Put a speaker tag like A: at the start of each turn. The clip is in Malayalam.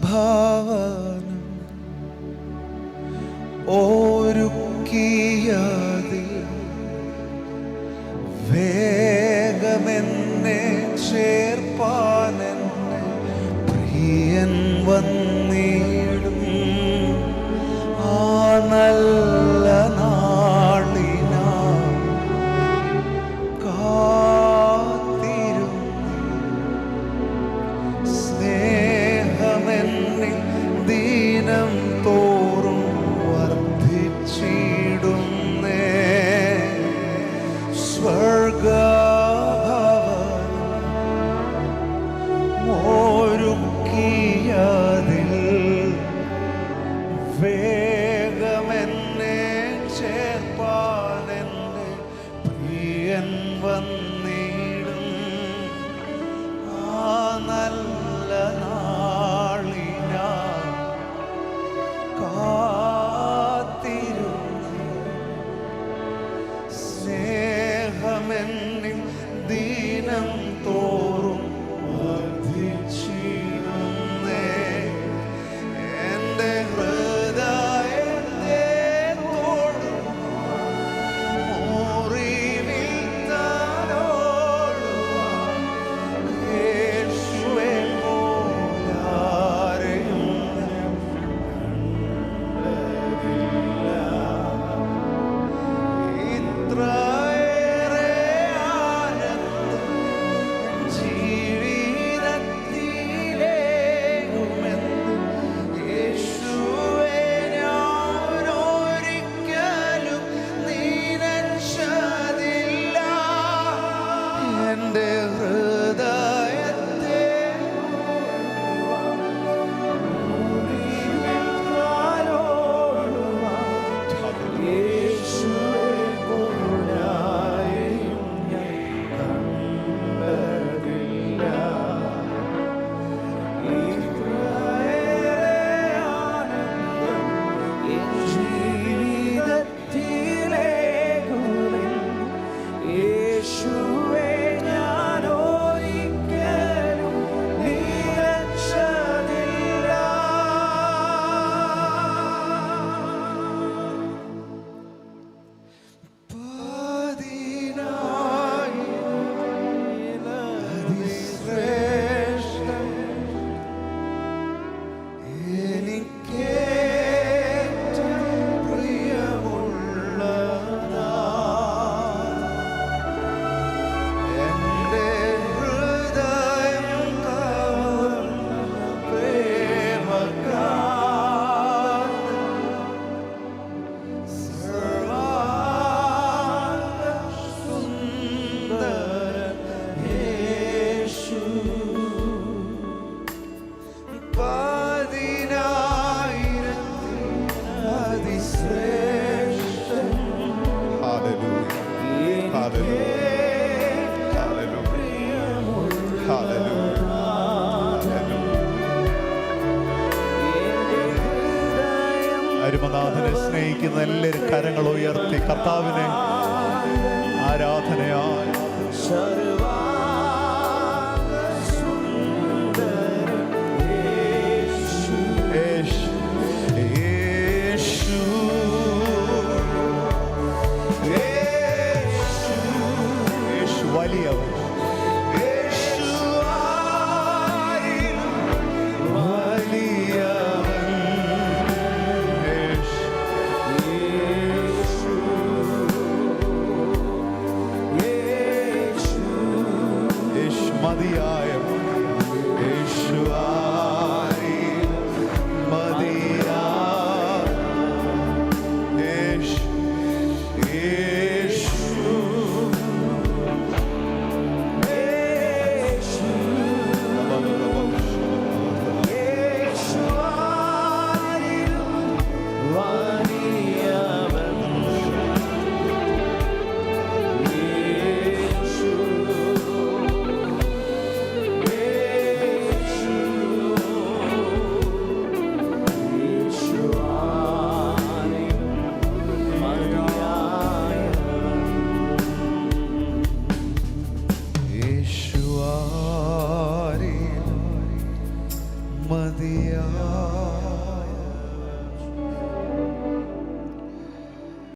A: സ്വർഗഭാവനം ഒരുക്കിയതിൽ വേഗമെന്നെ ചേർപ്പാനെന്നെ പ്രിയൻ
B: വന്നു. 儿歌。അരുമനാഥനെ സ്നേഹിക്കുന്ന എല്ലാവരും കരങ്ങൾ ഉയർത്തി കർത്താവിനെ ആരാധനയായി
A: the
B: eye.